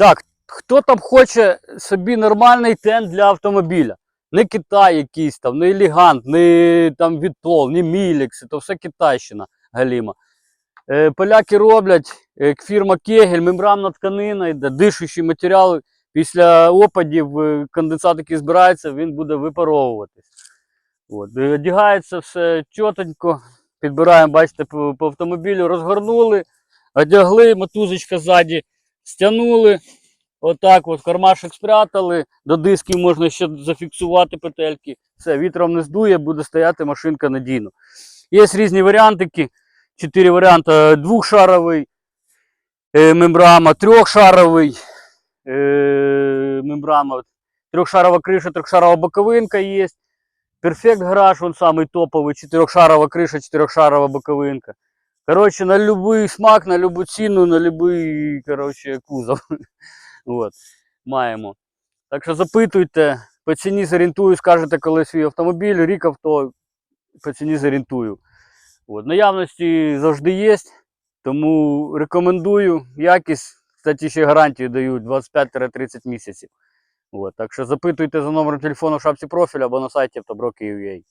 Так, хто там хоче собі нормальний тент для автомобіля? Не Китай якийсь там, не Елегант, не там Вітол, не Мілікс, то все Китайщина галіма. Е, поляки роблять, е, фірма Кегель, мембранна тканина, йде, дишучі матеріали. Після опадів е, конденсат, який збирається, він буде випаровуватись. Е, Одягається все чотенько. Підбираємо, бачите, по, по автомобілю, розгорнули, одягли, мотузочка ззаді, стягнули. Отак от кармашок спрятали, до дисків можна ще зафіксувати петельки. Все, вітром не здує, буде стояти машинка надійно. Є різні варіантики. Чотири варіанти: двохшаровий е, мембрама, трьохшаровий е, мембрама, трьохшарова криша, трьохшарова боковинка є. Перфект гараж, он самий топовий, чотирьохшарова криша, чотирьохшарова боковинка. Коротше, на будь-який смак, на будь-яку ціну, на будь-який кузов. От, маємо. Так що запитуйте, по ціні зорієнтую, скажете, коли свій автомобіль, рік авто, по ціні зорієнтую. От, наявності завжди є, тому рекомендую. Якість, кстати, ще гарантію дають 25-30 місяців. От, так що запитуйте за номером телефону в шапці профіля або на сайті автоброки.ua.